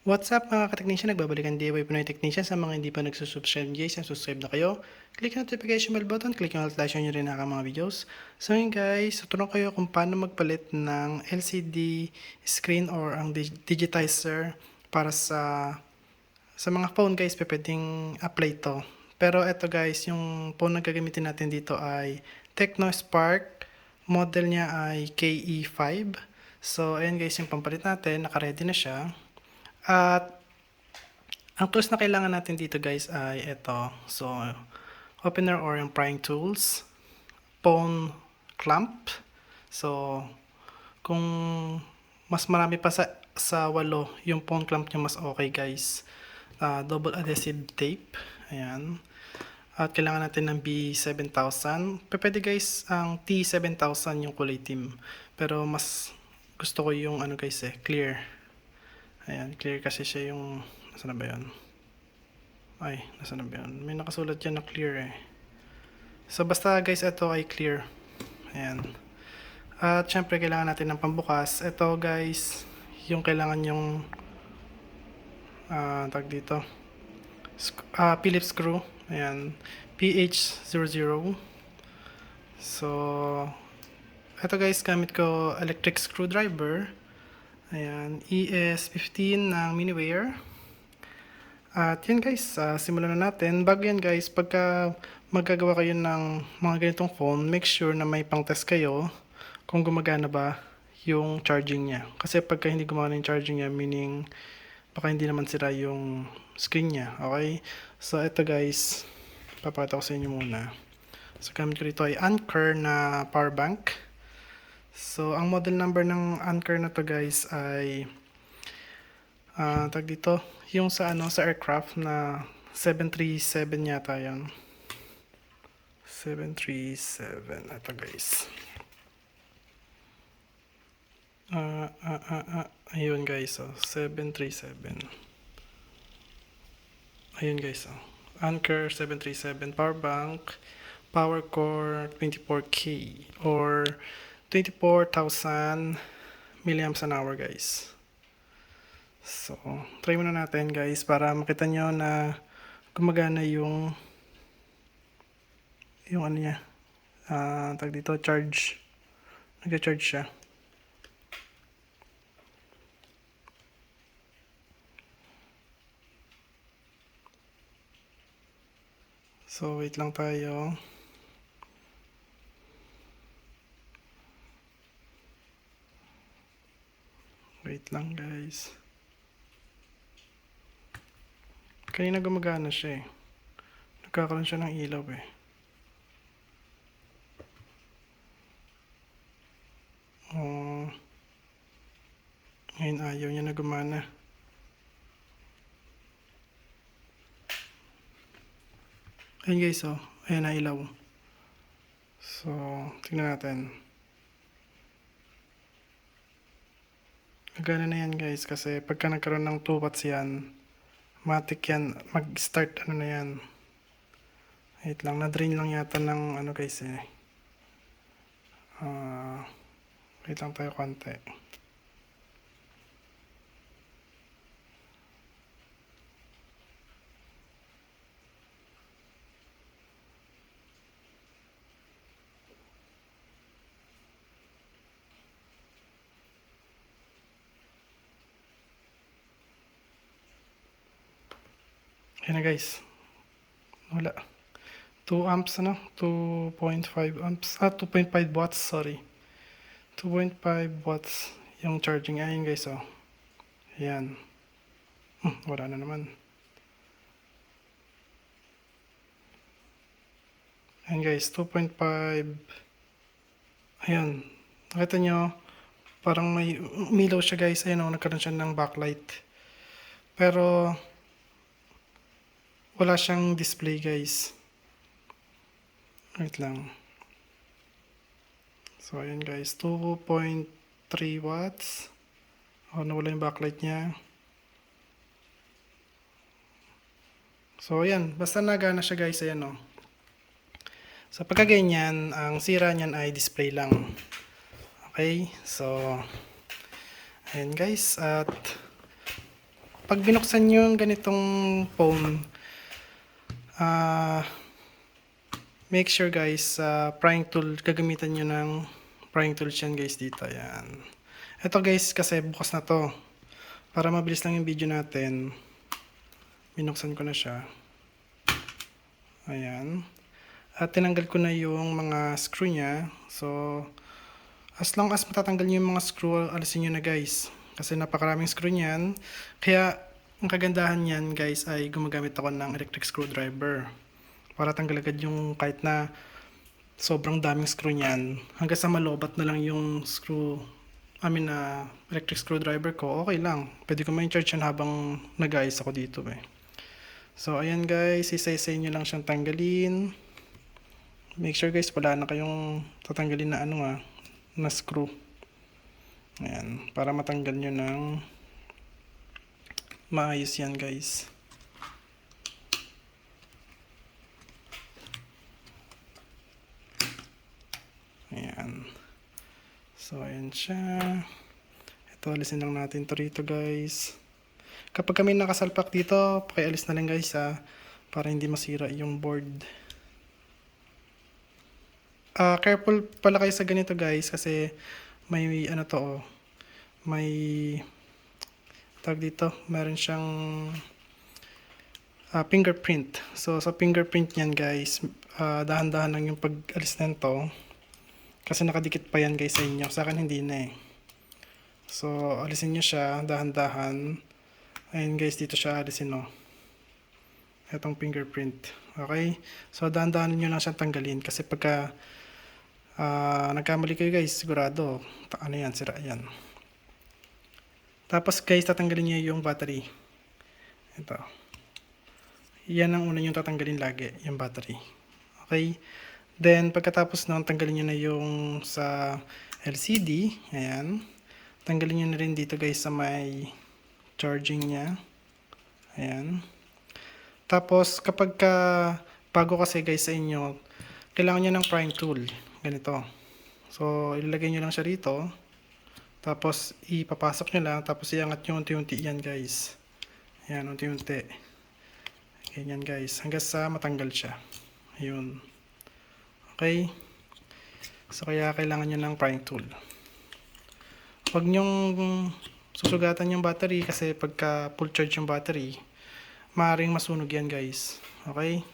What's up mga ka-technician? Nagbabalikan DIY Pinoy Technician sa mga hindi pa nagsusubscribe guys. Subscribe na kayo. Click yung notification bell button. Click yung notification nyo rin ang mga videos. So yun guys, tutunan kayo kung paano magpalit ng LCD screen or ang dig- digitizer para sa sa mga phone guys, pwedeng apply to. Pero eto guys, yung phone na gagamitin natin dito ay Tecno Spark. Model niya ay KE5. So ayan guys, yung pampalit natin, naka-ready na siya. At ang tools na kailangan natin dito guys ay ito. So, opener or yung prying tools, phone clamp. So, kung mas marami pa sa, sa walo, yung phone clamp nyo mas okay guys. Ah, double adhesive tape. Ayan. At kailangan natin ng B7000. P- Pwede guys, ang T7000 yung kulay team. Pero mas gusto ko yung ano guys eh, clear. Ayan, clear kasi siya yung... Nasaan na ba yun? Ay, nasaan na ba yun? May nakasulat dyan na clear eh. So, basta guys, ito ay clear. Ayan. At syempre, kailangan natin ng pambukas. Ito guys, yung kailangan yung... Ah, tag dito. Ah, Phillips screw. Ayan. PH00. So, ito guys, gamit ko electric screwdriver. Ayan, ES15 ng Miniware. At yun guys, ah, simulan na natin. Bago yan guys, pagka magagawa kayo ng mga ganitong phone, make sure na may pang-test kayo kung gumagana ba yung charging niya. Kasi pagka hindi gumagana yung charging niya, meaning baka hindi naman sira yung screen niya. Okay? So ito guys, papakita ko sa inyo muna. So gamit ko rito ay Anker na power bank. So, ang model number ng Anchor na to guys ay ah tag dito, yung sa ano sa aircraft na 737 yata 'yon. 737 ito guys. Ah ah ah ah ayun guys, oh, 737. Ayun guys, oh. Anchor 737 power bank, power core 24K or 24,000 milliamps an hour guys. So, try muna natin guys para makita nyo na gumagana yung yung ano niya. Ah, tag dito charge. Nag-charge siya. So, wait lang tayo. Wait lang guys. Kanina gumagana siya eh. Nagkakaroon siya ng ilaw eh. Oh. Ngayon ayaw niya na gumana. Ayun guys oh. Ayan na ilaw. So, tingnan natin. Gana na yan guys kasi pagka nagkaroon ng 2 watts yan, matik yan, mag-start ano na yan. Wait lang, na-drain lang yata ng ano guys eh. Ah, wait lang tayo konti. Ayan na guys. Wala. 2 amps ano? 2.5 amps. Ah, 2.5 watts, sorry. 2.5 watts yung charging. Ayan guys, oh. Ayan. Hmm, wala na naman. Ayan guys, 2.5. Ayan. Nakita nyo, parang may umilaw siya guys. Ayan oh, nagkaroon siya ng backlight. Pero, wala siyang display guys. Wait lang. So ayan guys, 2.3 watts. Oh, nawala yung backlight niya. So ayan, basta nagana siya guys, ayan oh. So pagka ganyan, ang sira niyan ay display lang. Okay, so ayan guys, at pag binuksan nyo yung ganitong phone, ah, make sure guys, sa prying tool, gagamitan nyo ng prying tool yan guys dito. Ayan. Ito guys, kasi bukas na to. Para mabilis lang yung video natin, binuksan ko na siya. Ayan. At tinanggal ko na yung mga screw niya. So, as long as matatanggal niyo yung mga screw, alisin nyo na guys. Kasi napakaraming screw niyan. Kaya, ang kagandahan niyan guys ay gumagamit ako ng electric screwdriver. Para tanggal agad yung kahit na sobrang daming screw niyan. Hanggang sa malobat na lang yung screw, I mean na electric screwdriver ko, okay lang. Pwede ko ma-charge yan habang nag-ayos ako dito eh. So, ayan guys, isa-isa nyo lang siyang tanggalin. Make sure guys, wala na kayong tatanggalin na ano ah, na screw. Ayan, para matanggal nyo ng maayos yan guys. Ayan. So, ayan siya. Ito, alisin lang natin to rito guys. Kapag kami nakasalpak dito, pakialis na lang guys ha, para hindi masira yung board. Ah, careful pala kayo sa ganito guys kasi may ano to oh, may tag dito, meron siyang ah, fingerprint. So sa fingerprint niyan guys, ah, dahan-dahan lang yung pag-alis nito kasi nakadikit pa yan guys sa inyo. Sa akin hindi na eh. So alisin niyo siya dahan-dahan. Ayun guys, dito siya alisin no. Itong fingerprint. Okay? So, dahan-dahan nyo lang siyang tanggalin. Kasi pagka ah, nagkamali kayo guys, sigurado, ano yan, sira yan. Tapos guys, tatanggalin nyo yung battery. Ito. Yan ang una nyo tatanggalin lagi, yung battery. Okay? Then, pagkatapos nun, tanggalin nyo na yung sa LCD. Ayan. Tanggalin nyo na rin dito guys sa may charging niya. Ayan. Tapos, kapag ka, bago kasi guys sa inyo, kailangan nyo ng prying tool. Ganito. So, ilalagay nyo lang siya rito. Tapos, ipapasok nyo lang. Tapos, iangat nyo unti-unti yan guys. Ayan, unti-unti. Ganyan guys. Hanggang sa matanggal siya. Ayun. Okay. So, kaya kailangan nyo ng prying tool. Huwag nyong susugatan yung battery kasi pagka full charge yung battery, maaaring masunog yan guys. Okay?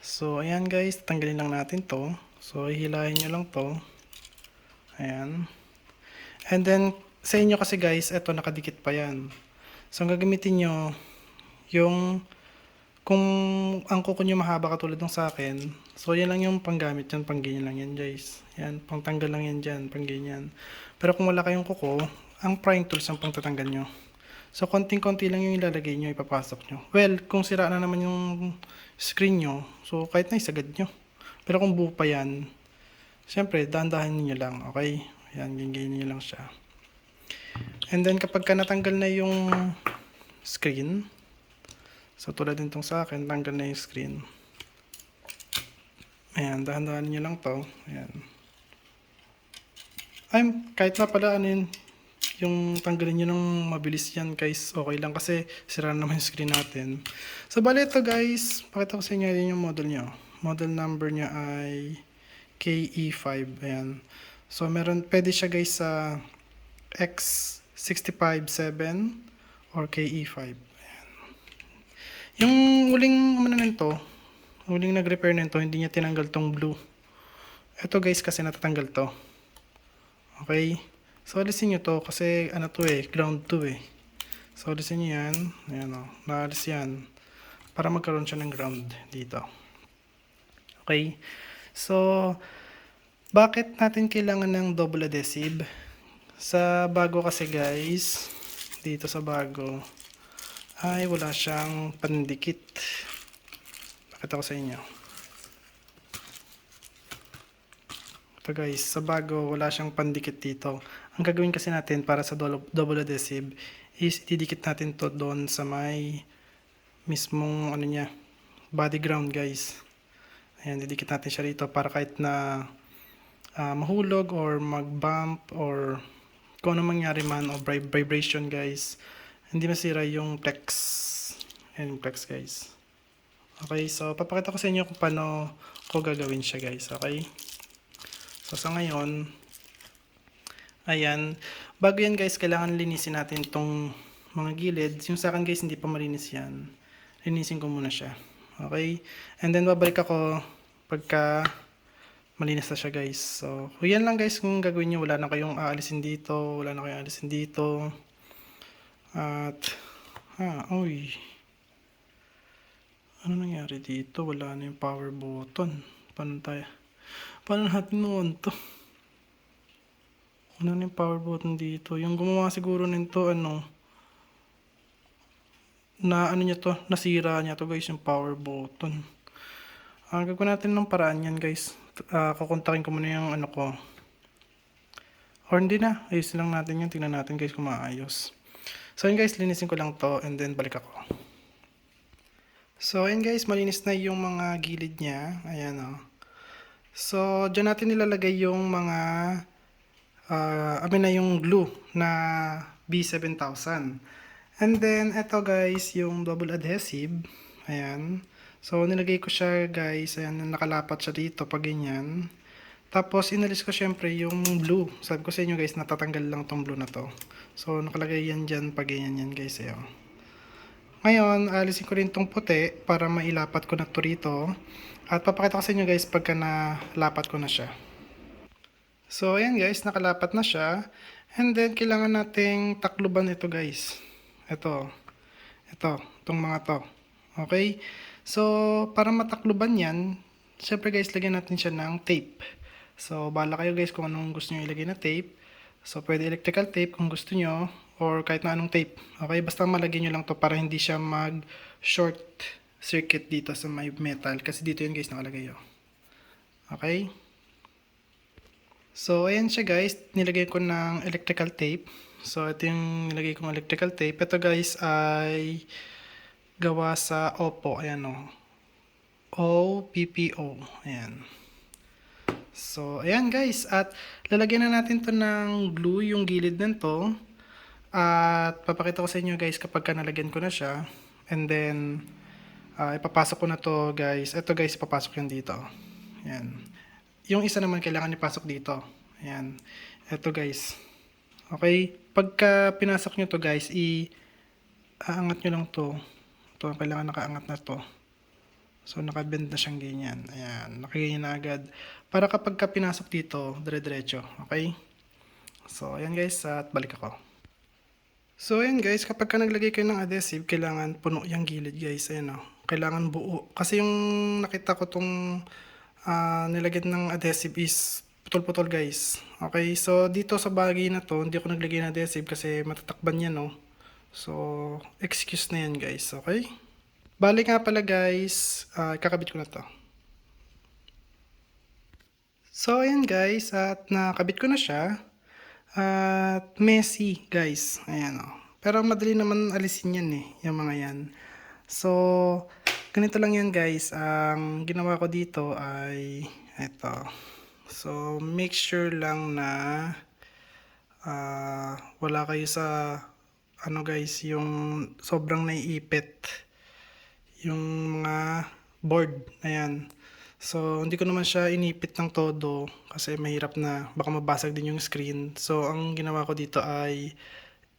So, ayan guys, tanggalin lang natin to. So, hihilahin nyo lang to. Ayan. And then, sa inyo kasi guys, eto nakadikit pa yan. So, ang gagamitin nyo, yung kung ang kuko nyo mahaba katulad ng sa akin, so yan lang yung panggamit yan, pang ganyan lang yan guys. Yan, pang tanggal lang yan dyan, pang ganyan. Pero kung wala kayong kuko, ang prying tools ang pang tatanggal nyo. So, konting-konti lang yung ilalagay nyo, ipapasok nyo. Well, kung sira na naman yung screen nyo, so kahit na isagad nyo. Pero kung buo pa yan, syempre, dahan-dahan nyo lang, okay? Yan, ganyan nyo lang siya. And then, kapag ka natanggal na yung screen, so tulad din tong sa akin, tanggal na yung screen. Ayan, dahan-dahan nyo lang to. Ayan. Ay, kahit na pala ano yun, yung tanggalin nyo ng mabilis yan guys, okay lang kasi sira na naman yung screen natin. So, bali ito guys, pakita ko sa inyo yun yung model nyo. Model number niya ay KE5. Ayan. So, meron, pwede siya guys sa X657 or KE5. Ayan. Yung uling ano nito, uling nag-repair nito, hindi niya tinanggal tong blue. Ito guys kasi natatanggal to. Okay? So, alisin nyo to kasi ano to eh, ground to eh. So, alisin nyo yan. Ayan o, naalis yan. Para magkaroon siya ng ground dito. Okay? So, bakit natin kailangan ng double adhesive? Sa bago kasi guys, dito sa bago, ay wala siyang pandikit. Pakita ko sa inyo. Ito guys, sa bago, wala siyang pandikit dito. Ang gagawin kasi natin para sa double adhesive is ididikit natin to doon sa may mismong ano niya, body ground guys. Ayan, didikit natin siya rito para kahit na ah, mahulog or mag-bump or kung ano mangyari man o vib- vibration guys, hindi masira yung flex. Ayan yung flex guys. Okay, so papakita ko sa inyo kung paano ko gagawin siya guys. Okay. So sa ngayon, ayan. Bago yan guys, kailangan linisin natin tong mga gilid. Yung sa akin guys, hindi pa malinis yan. Linisin ko muna siya. Okay. And then babalik ako pagka malinis na siya guys. So, yan lang guys kung gagawin nyo. Wala na kayong aalisin dito. Wala na kayong aalisin dito. At, ha, oy. Ano nangyari dito? Wala na yung power button. Paano tayo? Paano natin noon to? Ano na yung power button dito? Yung gumawa siguro nito, ano, na ano niya to, nasira niya to guys, yung power button. Ang gagawin natin ng paraan yan guys. Uh, kukontakin ko muna yung ano ko. Or hindi na, ayusin lang natin yun. Tingnan natin guys kung maayos. So yun guys, linisin ko lang to and then balik ako. So ayun guys, malinis na yung mga gilid niya. Ayan o. So dyan natin nilalagay yung mga uh, amin na yung glue na B7000. And then ito guys, yung double adhesive. Ayan. So nilagay ko siya guys, ayan, nakalapat siya dito pag ganyan. Tapos inalis ko syempre yung blue. Sabi ko sa inyo guys, natatanggal lang tong blue na to. So nakalagay yan dyan pag ganyan yan guys. Ayan. Ngayon, alisin ko rin tong puti para mailapat ko na to rito. At papakita ko sa inyo guys pagka nalapat ko na siya. So ayan guys, nakalapat na siya. And then kailangan nating takluban ito guys. Ito. Ito. Itong mga to. Okay? So, para matakluban yan, syempre guys, lagyan natin siya ng tape. So, bala kayo guys kung anong gusto nyo ilagay na tape. So, pwede electrical tape kung gusto nyo or kahit na anong tape. Okay, basta malagyan nyo lang to para hindi siya mag-short circuit dito sa may metal. Kasi dito yun guys nakalagay oh. Okay? So, ayan siya guys. Nilagay ko ng electrical tape. So, ito yung nilagay kong electrical tape. Ito guys ay gawa sa Oppo. Ayan o. O-P-P-O. Ayan. So, ayan guys. At lalagyan na natin to ng glue, yung gilid nito. At papakita ko sa inyo guys kapag ka nalagyan ko na siya. And then, uh, ipapasok ko na to guys. Ito guys, ipapasok yan dito. Ayan. Yung isa naman kailangan ipasok dito. Ayan. Ito guys. Okay. Pagka pinasok nyo to guys, i-aangat nyo lang to. Ito, kailangan nakaangat na to. So, nakabend na siyang ganyan. Ayan, nakaganyan na agad. Para kapag ka pinasok dito, dire-diretso. Okay? So, ayan guys, at balik ako. So, ayan guys, kapag ka naglagay kayo ng adhesive, kailangan puno yung gilid guys. Ayan o. Kailangan buo. Kasi yung nakita ko tong uh, nilagyan ng adhesive is putol-putol guys. Okay, so dito sa bagay na to, hindi ako naglagay ng adhesive kasi matatakban yan no. So, excuse na yan guys, okay? Bali nga pala guys, uh, kakabit ko na to. So, ayan guys, at nakabit ko na siya. At messy guys, ayan o. Oh. Pero madali naman alisin yan eh, yung mga yan. So, ganito lang yan guys. Ang ginawa ko dito ay ito. So, make sure lang na uh, wala kayo sa ano guys, yung sobrang naiipit yung mga board. Ayan. So, hindi ko naman siya inipit ng todo kasi mahirap na baka mabasag din yung screen. So, ang ginawa ko dito ay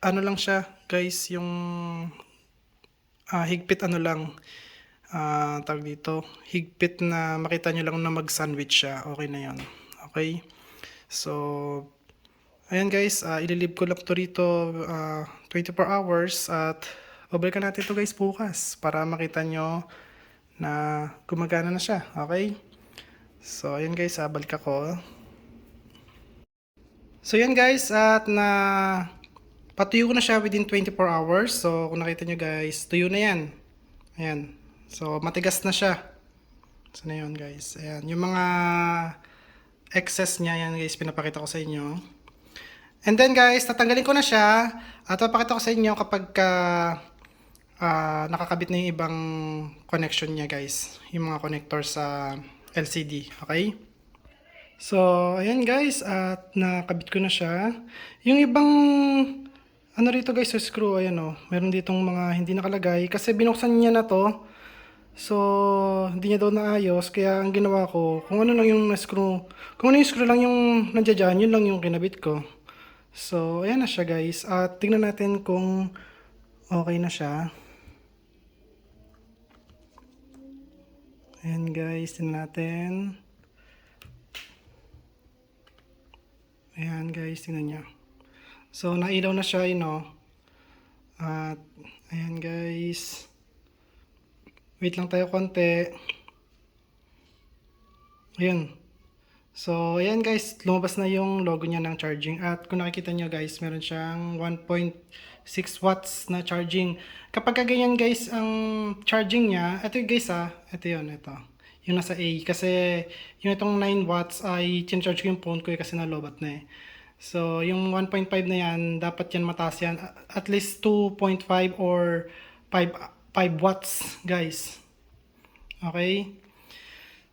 ano lang siya, guys, yung uh, higpit ano lang uh, tawag dito, higpit na makita nyo lang na mag-sandwich siya. Okay na yon Okay? So, ayan guys, uh, ililib ko lang to rito uh, 24 hours at babalikan natin to guys bukas para makita nyo na gumagana na siya. Okay? So, ayan guys, ah, balik ako. So, ayan guys, at na patuyo ko na siya within 24 hours. So, kung nakita nyo guys, tuyo na yan. Ayan. So, matigas na siya. So, na yun guys. Ayan. Yung mga excess niya, yan guys, pinapakita ko sa inyo. And then guys, tatanggalin ko na siya. At papakita ko sa inyo kapag ka uh, nakakabit na yung ibang connection niya guys. Yung mga connector sa LCD. Okay? So, ayan guys. At nakabit ko na siya. Yung ibang ano rito guys sa screw, ayan o. Meron ditong mga hindi nakalagay. Kasi binuksan niya na to. So, hindi niya daw naayos. Kaya ang ginawa ko, kung ano lang yung na-screw, kung ano yung screw lang yung nandiyan yun lang yung kinabit ko. So, ayan na siya guys. At tingnan natin kung okay na siya. Ayan guys, tingnan natin. Ayan guys, tingnan niya. So, nailaw na siya, you know. At, ayan guys. Wait lang tayo konti. Ayun. So, ayan guys, lumabas na yung logo niya ng charging. At kung nakikita nyo guys, meron siyang 1.6 watts na charging. Kapag ganyan guys ang charging niya, ito guys ah, ito yun, ito. Yung nasa A. Kasi yung itong 9 watts ay charge ko yung phone ko eh, kasi nalobat na eh. So, yung 1.5 na yan, dapat yan mataas yan. At least 2.5 or 5, 5 watts, guys. Okay?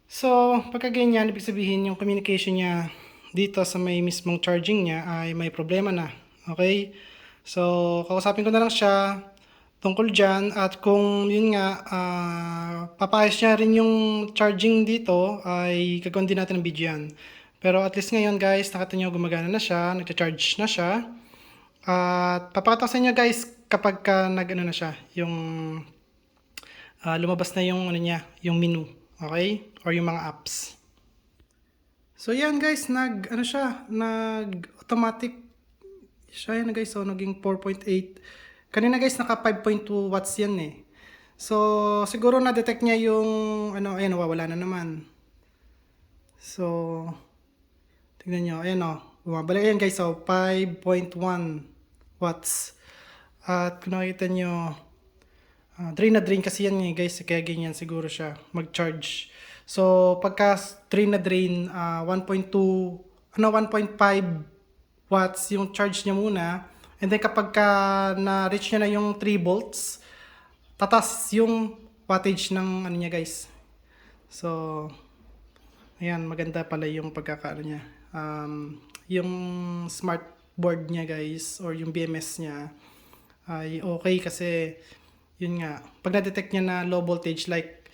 So, pagka ganyan, ibig sabihin yung communication niya dito sa may mismong charging niya ay may problema na. Okay? So, kausapin ko na lang siya tungkol dyan at kung yun nga, ah, papayos niya rin yung charging dito ay gagawin din natin ng video yan. Pero at least ngayon guys, nakita nyo gumagana na siya, nagcha-charge na siya. At papakita ko sa inyo guys kapag ka nag ano na siya, yung ah, lumabas na yung ano niya, yung menu, okay? Or yung mga apps. So yan guys, nag ano siya, nag automatic siya yan guys, so naging 4.8. Kanina guys, naka 5.2 watts yan eh. So siguro na-detect niya yung ano, ayan, nawawala na naman. So tignan nyo, ayan o, bumabalik yan guys, so 5.1 watts. At kung nakita nyo, Ah, drain na drain kasi yan eh guys, kaya ganyan siguro siya mag-charge. So pagka drain na drain, ah, 1.2, ano 1.5 watts yung charge niya muna. And then kapag ka na-reach niya na yung 3 volts, tatas yung wattage ng ano niya guys. So, ayan, maganda pala yung pagkakaano niya. Um, yung smart board niya guys, or yung BMS niya, ay okay kasi yun nga, pag na-detect niya na low voltage like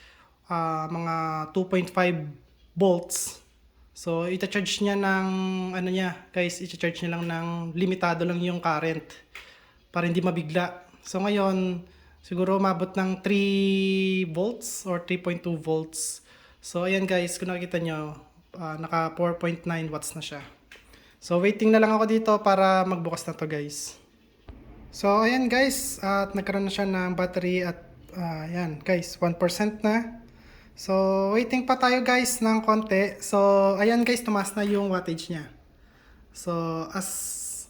ah, mga 2.5 volts, so ita-charge niya ng ano niya, guys, ita-charge niya lang ng limitado lang yung current para hindi mabigla. So ngayon, siguro umabot ng 3 volts or 3.2 volts. So ayan guys, kung nakikita nyo, ah, naka 4.9 watts na siya. So waiting na lang ako dito para magbukas na to guys. So, ayan guys, at nagkaroon na siya ng battery at ah, ayan guys, 1% na. So, waiting pa tayo guys ng konti. So, ayan guys, tumaas na yung wattage niya. So, as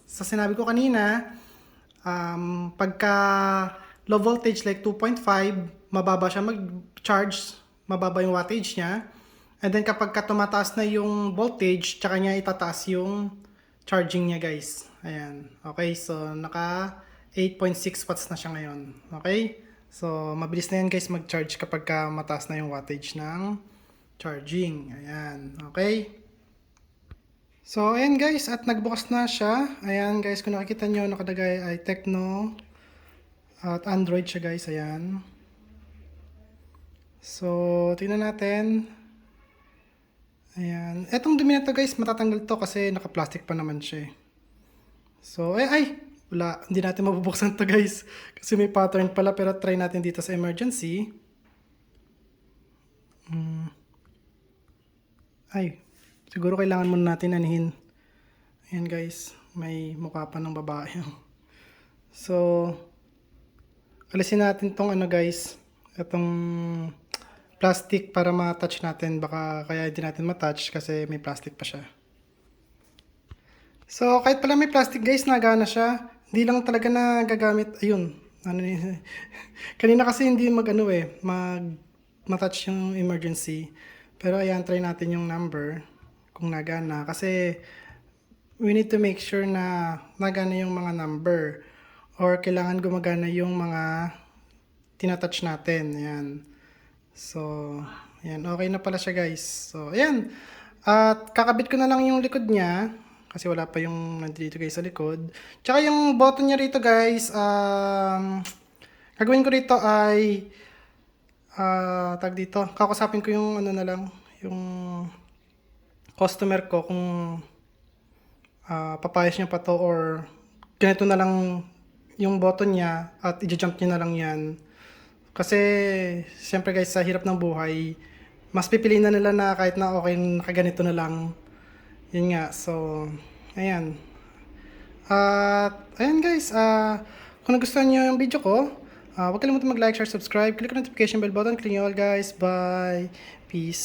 sa sinabi ko kanina, um, pagka low voltage like 2.5, mababa siya mag-charge, mababa yung wattage niya. And then kapag ka tumataas na yung voltage, tsaka niya itataas yung charging niya guys. Ayan. Okay, so naka 8.6 watts na siya ngayon. Okay? So, mabilis na yan guys mag-charge kapag ka mataas na yung wattage ng charging. Ayan. Okay? So, ayan guys, at nagbukas na siya. Ayan guys, kung nakikita nyo, nakalagay ay Tecno at Android siya guys. Ayan. So, tingnan natin. Ayan. Etong dumi na to guys, matatanggal to kasi naka-plastic pa naman siya eh. So, ay, ay, wala. Hindi natin mabubuksan to guys. Kasi may pattern pala pero try natin dito sa emergency. Hmm. Ay, siguro kailangan muna natin anihin. Ayan guys, may mukha pa ng babae. So, alisin natin tong ano guys, itong plastic para ma-touch natin. Baka kaya hindi natin ma-touch kasi may plastic pa siya. So, kahit pala may plastic guys, nagana siya. Hindi lang talaga na gagamit. Ayun. Ano ni Kanina kasi hindi mag ano eh, mag matouch yung emergency. Pero ayan, try natin yung number kung nagana. Kasi we need to make sure na nagana yung mga number. Or kailangan gumagana yung mga tinatouch natin. Ayan. So, ayan. Okay na pala siya guys. So, ayan. At kakabit ko na lang yung likod niya. Kasi wala pa yung nandito guys sa likod. Tsaka yung button niya rito guys, um, gagawin ko rito ay, ah, tag dito, kakusapin ko yung ano na lang, yung customer ko kung ah, papayas niya pa to or ganito na lang yung button niya at i-jump niya na lang yan. Kasi, siyempre guys, sa hirap ng buhay, mas pipiliin na nila na kahit na okay, nakaganito na lang. Yun nga, so, ayan. At, ayan guys, ah, kung nagustuhan niyo yung video ko, ah, huwag kalimutan mag-like, share, subscribe, click ang notification bell button, click nyo all guys, bye, peace.